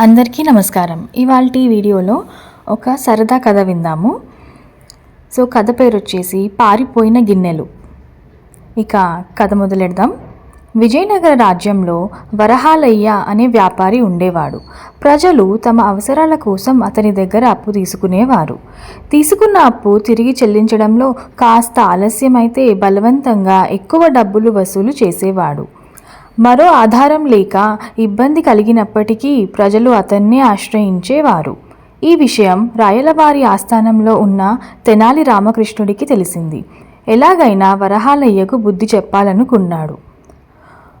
అందరికీ నమస్కారం. ఇవాళ వీడియోలో ఒక సరదా కథ విందాము. సో కథ పేరు వచ్చేసి పారిపోయిన గిన్నెలు. ఇక కథ మొదలెడదాం. విజయనగర రాజ్యంలో వరహాలయ్య అనే వ్యాపారి ఉండేవాడు. ప్రజలు తమ అవసరాల కోసం అతని దగ్గర అప్పు తీసుకునేవారు. తీసుకున్న అప్పు తిరిగి చెల్లించడంలో కాస్త ఆలస్యమైతే బలవంతంగా ఎక్కువ డబ్బులు వసూలు చేసేవాడు. మరో ఆధారం లేక ఇబ్బంది కలిగినప్పటికీ ప్రజలు అతన్నే ఆశ్రయించేవారు. ఈ విషయం రాయలవారి ఆస్థానంలో ఉన్న తెనాలి రామకృష్ణుడికి తెలిసింది. ఎలాగైనా వరహాలయ్యకు బుద్ధి చెప్పాలనుకున్నాడు.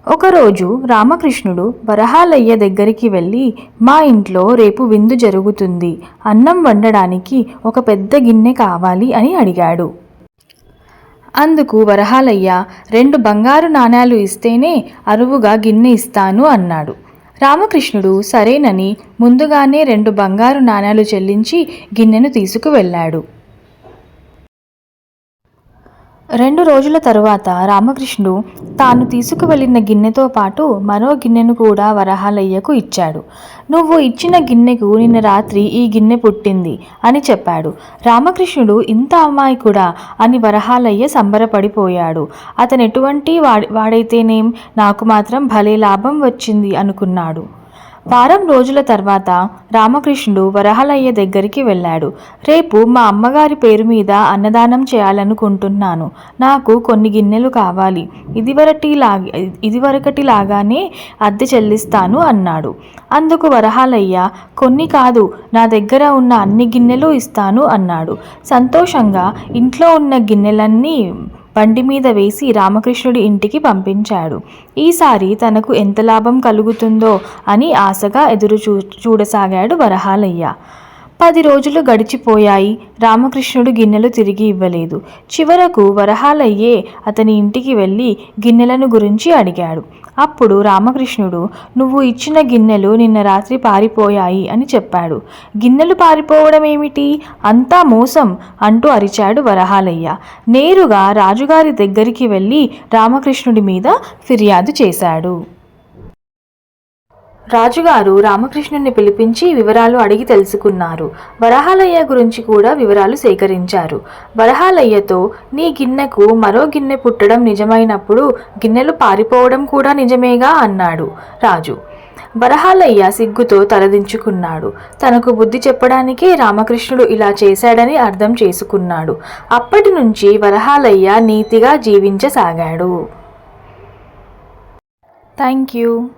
ఒకరోజు రామకృష్ణుడు వరహాలయ్య దగ్గరికి వెళ్ళి మా ఇంట్లో రేపు విందు జరుగుతుంది. అన్నం వండడానికి ఒక పెద్ద గిన్నె కావాలి అని అడిగాడు. అందుకు వరహాలయ్య రెండు బంగారు నాణేలు ఇస్తేనే అరువుగా గిన్నె ఇస్తాను అన్నాడు. రామకృష్ణుడు సరేనని ముందుగానే రెండు బంగారు నాణాలు చెల్లించి గిన్నెను తీసుకువెళ్ళాడు. రెండు రోజుల తరువాత రామకృష్ణుడు తాను తీసుకువెళ్ళిన గిన్నెతో పాటు మరో గిన్నెను కూడా వరహాలయ్యకు ఇచ్చాడు. నువ్వు ఇచ్చిన గిన్నెకు నిన్న రాత్రి ఈ గిన్నె పుట్టింది అని చెప్పాడు. రామకృష్ణుడు ఇంత అమాయకుడా అని వరహాలయ్య సంబరపడిపోయాడు. అతను ఎటువంటి వాడి వాడైతేనేం నాకు మాత్రం భలే లాభం వచ్చింది అనుకున్నాడు. వారం రోజుల తర్వాత రామకృష్ణుడు వరహలయ్య దగ్గరికి వెళ్ళాడు. రేపు మా అమ్మగారి పేరు మీద అన్నదానం చేయాలనుకుంటున్నాను. నాకు కొన్ని గిన్నెలు కావాలి. ఇదివరటిలా ఇదివరకటిలాగానే అద్దె చెల్లిస్తాను అన్నాడు. అందుకు వరహాలయ్య కొన్ని కాదు నా దగ్గర ఉన్న అన్ని గిన్నెలు ఇస్తాను అన్నాడు. సంతోషంగా ఇంట్లో ఉన్న గిన్నెలన్నీ బండి మీద వేసి రామకృష్ణుడి ఇంటికి పంపించాడు. ఈసారి తనకు ఎంత లాభం కలుగుతుందో అని ఆశగా ఎదురు చూ చూడసాగాడు వరహాలయ్య. పది రోజులు గడిచిపోయాయి. రామకృష్ణుడు గిన్నెలు తిరిగి ఇవ్వలేదు. చివరకు వరహాలయ్యే అతని ఇంటికి వెళ్ళి గిన్నెలను గురించి అడిగాడు. అప్పుడు రామకృష్ణుడు నువ్వు ఇచ్చిన గిన్నెలు నిన్న రాత్రి పారిపోయాయి అని చెప్పాడు. గిన్నెలు పారిపోవడం ఏమిటి అంతా మోసం అంటూ అరిచాడు వరహాలయ్య. నేరుగా రాజుగారి దగ్గరికి వెళ్ళి రామకృష్ణుడి మీద ఫిర్యాదు చేశాడు. రాజుగారు రామకృష్ణుని పిలిపించి వివరాలు అడిగి తెలుసుకున్నారు. వరహాలయ్య గురించి కూడా వివరాలు సేకరించారు. వరహాలయ్యతో నీ గిన్నెకు మరో గిన్నె పుట్టడం నిజమైనప్పుడు గిన్నెలు పారిపోవడం కూడా నిజమేగా అన్నాడు రాజు. వరహాలయ్య సిగ్గుతో తలదించుకున్నాడు. తనకు బుద్ధి చెప్పడానికే రామకృష్ణుడు ఇలా చేశాడని అర్థం చేసుకున్నాడు. అప్పటి నుంచి వరహాలయ్య నీతిగా జీవించసాగాడు. Thank you.